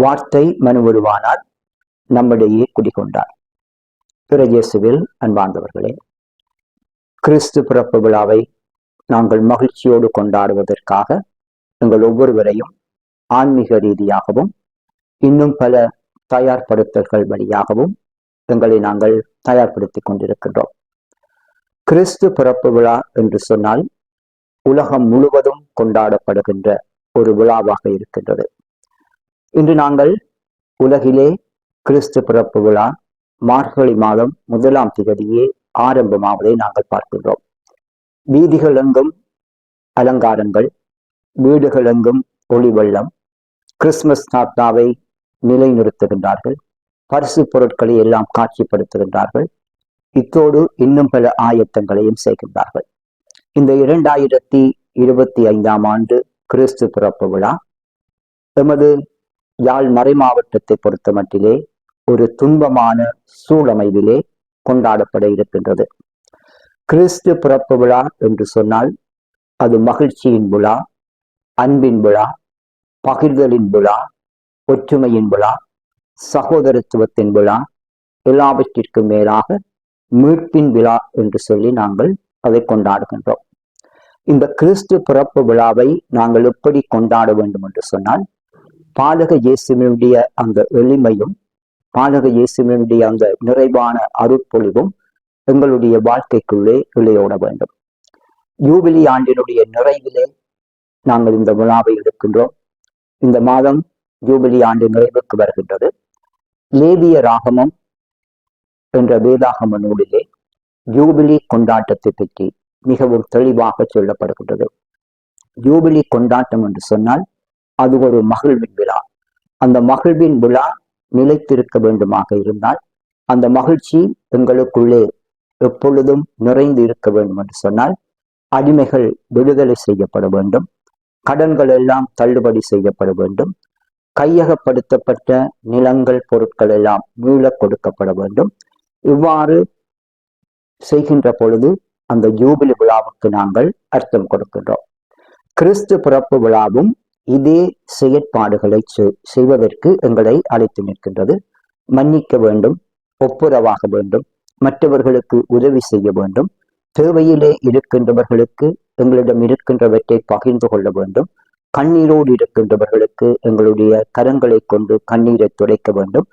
வார்த்தை மனுவருவானார் நம்மிடையே குடிகொண்டார். பிரஜேசுவில் அன்பார்ந்தவர்களே கிறிஸ்து பிறப்பு விழாவை நாங்கள் மகிழ்ச்சியோடு கொண்டாடுவதற்காக எங்கள் ஒவ்வொருவரையும் ஆன்மீக ரீதியாகவும் இன்னும் பல தயார்படுத்தல்கள் வழியாகவும் எங்களை நாங்கள் தயார்படுத்திக் கொண்டிருக்கின்றோம். கிறிஸ்து பிறப்பு விழா என்று சொன்னால் உலகம் முழுவதும் கொண்டாடப்படுகின்ற ஒரு விழாவாக இருக்கின்றது. இன்று நாங்கள் உலகிலே கிறிஸ்து பிறப்பு விழா மார்கழி மாதம் முதலாம் திகதியே ஆரம்பமாவதை நாங்கள் பார்க்கின்றோம். வீதிகள் எங்கும் அலங்காரங்கள் வீடுகள் எங்கும் ஒளி வெள்ளம் கிறிஸ்துமஸ் தாத்தாவை நிலைநிறுத்துகின்றார்கள் பரிசு பொருட்களை எல்லாம் காட்சிப்படுத்துகின்றார்கள் இத்தோடு இன்னும் பல ஆயத்தங்களையும் செய்கின்றார்கள். இந்த இரண்டாயிரத்தி இருபத்தி ஐந்தாம் ஆண்டு கிறிஸ்து பிறப்பு விழா எமது யாழ் மறை மாவட்டத்தை பொறுத்த மட்டிலே ஒரு துன்பமான சூழமைவிலே கொண்டாடப்பட இருக்கின்றது. கிறிஸ்து பிறப்பு விழா என்று சொன்னால் அது மகிழ்ச்சியின் விழா அன்பின் விழா பகிர்தலின் விழா ஒற்றுமையின் விழா சகோதரத்துவத்தின் விழா எல்லாவற்றிற்கும் மேலாக மீட்பின் விழா என்று சொல்லி நாங்கள் அதை கொண்டாடுகின்றோம். இந்த கிறிஸ்து பிறப்பு விழாவை நாங்கள் எப்படி கொண்டாட வேண்டும் என்று சொன்னால் பாலக இயேசுவினுடைய அந்த எளிமையும் பாலக இயேசுவினுடைய அந்த நிறைவான அருட்பொழிவும் எங்களுடைய வாழ்க்கைக்குள்ளே இளையோட வேண்டும். யூபிலி ஆண்டினுடைய நிறைவிலே நாங்கள் இந்த விழாவை எடுக்கின்றோம். இந்த மாதம் ஜூபிலி ஆண்டு நிறைவுக்கு வருகின்றது. லேவிய ராகமம் என்ற வேதாகம நூலிலே ஜூபிலி கொண்டாட்டத்தை பற்றி மிகவும் தெளிவாக சொல்லப்படுகின்றது. ஜூபிலி கொண்டாட்டம் என்று சொன்னால் அது ஒரு மகிழ்வின் விழா. அந்த மகிழ்வின் விழா நிலைத்திருக்க வேண்டுமாக இருந்தால் அந்த மகிழ்ச்சி எங்களுக்குள்ளே எப்பொழுதும் நிறைந்து இருக்க வேண்டும் என்று சொன்னால் அடிமைகள் விடுதலை செய்யப்பட வேண்டும். கடன்கள் எல்லாம் தள்ளுபடி செய்யப்பட வேண்டும். கையகப்படுத்தப்பட்ட நிலங்கள் பொருட்கள் எல்லாம் மீள கொடுக்கப்பட வேண்டும். இவ்வாறு செய்கின்ற பொழுது அந்த ஜூபிலி விழாவுக்கு நாங்கள் அர்த்தம் கொடுக்கின்றோம். கிறிஸ்து பிறப்பு விழாவும் இதே செயற்பாடுகளை செய்வதற்கு எங்களை அழைத்து நிற்கின்றது. மன்னிக்க வேண்டும் ஒப்புரவாக வேண்டும் மற்றவர்களுக்கு உதவி செய்ய வேண்டும் தேவையிலே இருக்கின்றவர்களுக்கு எங்களிடம் இருக்கின்றவற்றை பகிர்ந்து கொள்ள வேண்டும் கண்ணீரோடு இருக்கின்றவர்களுக்கு எங்களுடைய கரங்களை கொண்டு கண்ணீரை துடைக்க வேண்டும்.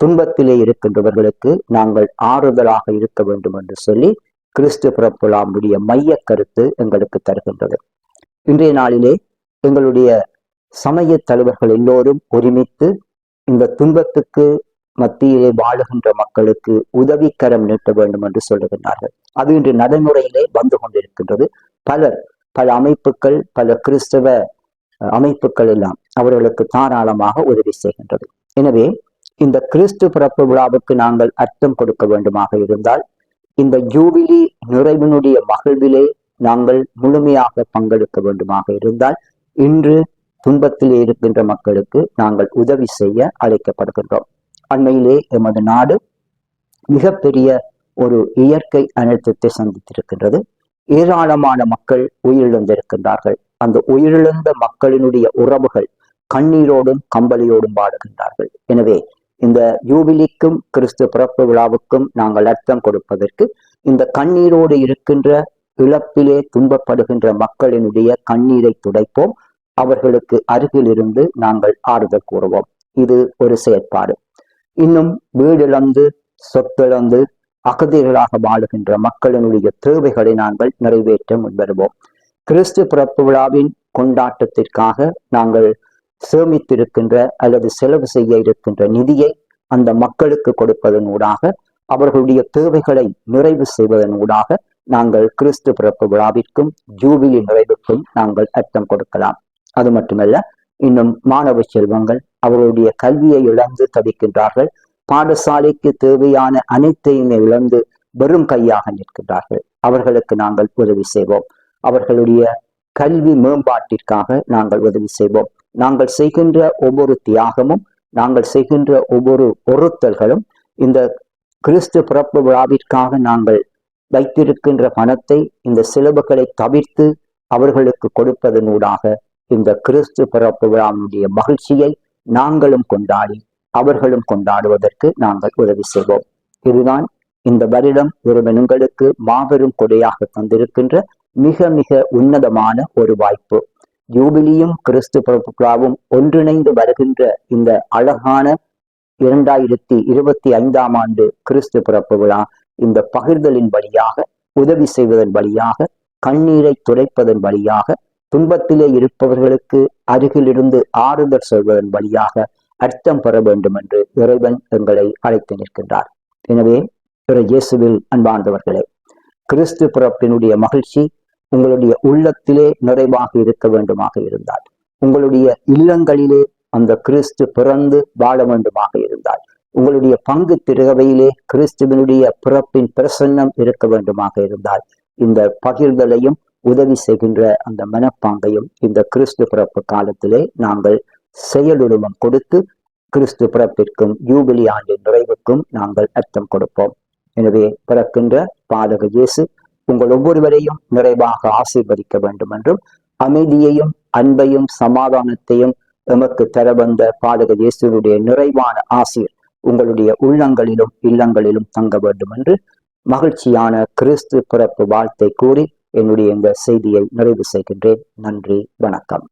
துன்பத்திலே இருக்கின்றவர்களுக்கு நாங்கள் ஆறுதலாக இருக்க வேண்டும் என்று சொல்லி கிறிஸ்து பிறப்புலாமுடைய மைய கருத்து எங்களுக்கு தருகின்றது. இன்றைய நாளிலே எங்களுடைய சமய தலைவர்கள் எல்லோரும் ஒருமித்து இந்த துன்பத்துக்கு மத்தியிலே வாழுகின்ற மக்களுக்கு உதவிக்கரம் நீட்ட வேண்டும் என்று சொல்லுகின்றார்கள். அது இன்று நடைமுறையிலே வந்து கொண்டிருக்கின்றது. பலர் பல அமைப்புகள் பல கிறிஸ்தவ அமைப்புகள் எல்லாம் அவர்களுக்கு தாராளமாக உதவி செய்கின்றது. எனவே இந்த கிறிஸ்து பிறப்பு விழாவுக்கு நாங்கள் அர்த்தம் கொடுக்க வேண்டுமாக இருந்தால் இந்த ஜூபிலி நிறைவினுடைய மகிழ்விலே நாங்கள் முழுமையாக பங்கெடுக்க வேண்டுமாக இருந்தால் இன்று துன்பத்திலே இருக்கின்ற மக்களுக்கு நாங்கள் உதவி செய்ய அழைக்கப்படுகின்றோம். அண்மையிலே எமது நாடு மிகப்பெரிய ஒரு இயற்கை அனர்த்தத்தை சந்தித்திருக்கின்றது. ஏராளமான மக்கள் உயிரிழந்திருக்கின்றார்கள். அந்த உயிரிழந்த மக்களினுடைய உறவுகள் கண்ணீரோடும் கம்பளியோடும் பாடுகின்றார்கள் எனவே இந்த யூபிலிக்கும் கிறிஸ்து பிறப்பு விழாவுக்கும் நாங்கள் அர்த்தம் கொடுப்பதற்கு இந்த கண்ணீரோடு இருக்கின்ற இழப்பிலே துன்பப்படுகின்ற மக்களினுடைய கண்ணீரை துடைப்போம். அவர்களுக்கு அருகில் இருந்து நாங்கள் ஆறுதல் கூறுவோம். இது ஒரு செயற்பாடு. இன்னும் வீடிழந்து சொத்திழந்து அகதிகளாக வாழுகின்ற மக்களினுடைய தேவைகளை நாங்கள் நிறைவேற்ற முன்வருவோம். கிறிஸ்து பிறப்பு விழாவின் கொண்டாட்டத்திற்காக நாங்கள் சேமித்திருக்கின்ற அல்லது செலவு செய்ய இருக்கின்ற நிதியை அந்த மக்களுக்கு கொடுப்பதன் ஊடாக அவர்களுடைய தேவைகளை நிறைவு செய்வதன் ஊடாக நாங்கள் கிறிஸ்து பிறப்பு விழாவிற்கும் ஜூபிலி நிறைவுக்கும் நாங்கள் அர்த்தம் கொடுக்கலாம். அது மட்டுமல்ல இன்னும் மாணவ செல்வங்கள் அவருடைய கல்வியை இழந்து தவிக்கின்றார்கள். பாடசாலைக்கு தேவையான அனைத்தையுமே இழந்து வெறும் கையாக நிற்கின்றார்கள். அவர்களுக்கு நாங்கள் உதவி செய்வோம். அவர்களுடைய கல்வி மேம்பாட்டிற்காக நாங்கள் உதவி செய்வோம். நாங்கள் செய்கின்ற ஒவ்வொரு தியாகமும் நாங்கள் செய்கின்ற ஒவ்வொரு பொருத்தல்களும் இந்த கிறிஸ்து பிறப்பு விழாவிற்காக நாங்கள் வைத்திருக்கின்ற பணத்தை இந்த செலவுகளை தவிர்த்து அவர்களுக்கு கொடுப்பதனூடாக இந்த கிறிஸ்து பிறப்பு விழாவினுடைய மகிழ்ச்சியை நாங்களும் கொண்டாடி அவர்களும் கொண்டாடுவதற்கு நாங்கள் உதவி செய்வோம். இதுதான் இந்த வருடம் இறைவன் மாபெரும் கொடையாக தந்திருக்கின்ற மிக மிக உன்னதமான ஒரு வாய்ப்பு. யூபிலியும் கிறிஸ்து பிறப்புகளாவும் ஒன்றிணைந்து வருகின்ற இந்த அழகான இரண்டாயிரத்தி இருபத்தி ஐந்தாம் ஆண்டு கிறிஸ்து பிறப்பு விழா இந்த பகிர்தலின் வழியாக உதவி செய்வதன் வழியாக கண்ணீரை துடைப்பதன் வழியாக துன்பத்திலே இருப்பவர்களுக்கு அருகிலிருந்து ஆறுதல் சொல்வதன் வழியாக அர்த்தம் பெற வேண்டும் என்று இறைவன் எங்களை அழைத்து நிற்கின்றார். எனவே பிற இயேசுவில் அன்பார்ந்தவர்களே கிறிஸ்து பிறப்பினுடைய மகிழ்ச்சி உங்களுடைய உள்ளத்திலே நிறைவாக இருக்க வேண்டுமாக இருந்தால் உங்களுடைய இல்லங்களிலே அந்த கிறிஸ்து பிறந்து வாழ வேண்டுமாக இருந்தால் உங்களுடைய பங்கு திருகவையிலே கிறிஸ்துவனுடைய பிறப்பின் பிரசன்னம் இருக்க வேண்டுமாக இருந்தால் இந்த பகிர்தலையும் உதவி செய்கின்ற அந்த மனப்பாங்கையும் இந்த கிறிஸ்து பிறப்பு காலத்திலே நாங்கள் செயலுருவம் கொடுத்து கிறிஸ்து பிறப்பிற்கும் யூபிலி ஆண்டின் நிறைவுக்கும் நாங்கள் அர்த்தம் கொடுப்போம். எனவே பிறக்கின்ற பாதக இயேசு உங்கள் ஒவ்வொருவரையும் நிறைவாக ஆசீர்வதிக்க வேண்டும் என்றும் அமைதியையும் அன்பையும் சமாதானத்தையும் எமக்கு தர வந்த பாதக இயேசுடைய நிறைவான ஆசீர் உங்களுடைய உள்ளங்களிலும் இல்லங்களிலும் தங்க வேண்டும் என்று மகிழ்ச்சியான கிறிஸ்து பிறப்பு வாழ்த்தை கூறி என்னுடைய இந்த செய்தியை நிறைவு செய்கின்றேன். நன்றி வணக்கம்.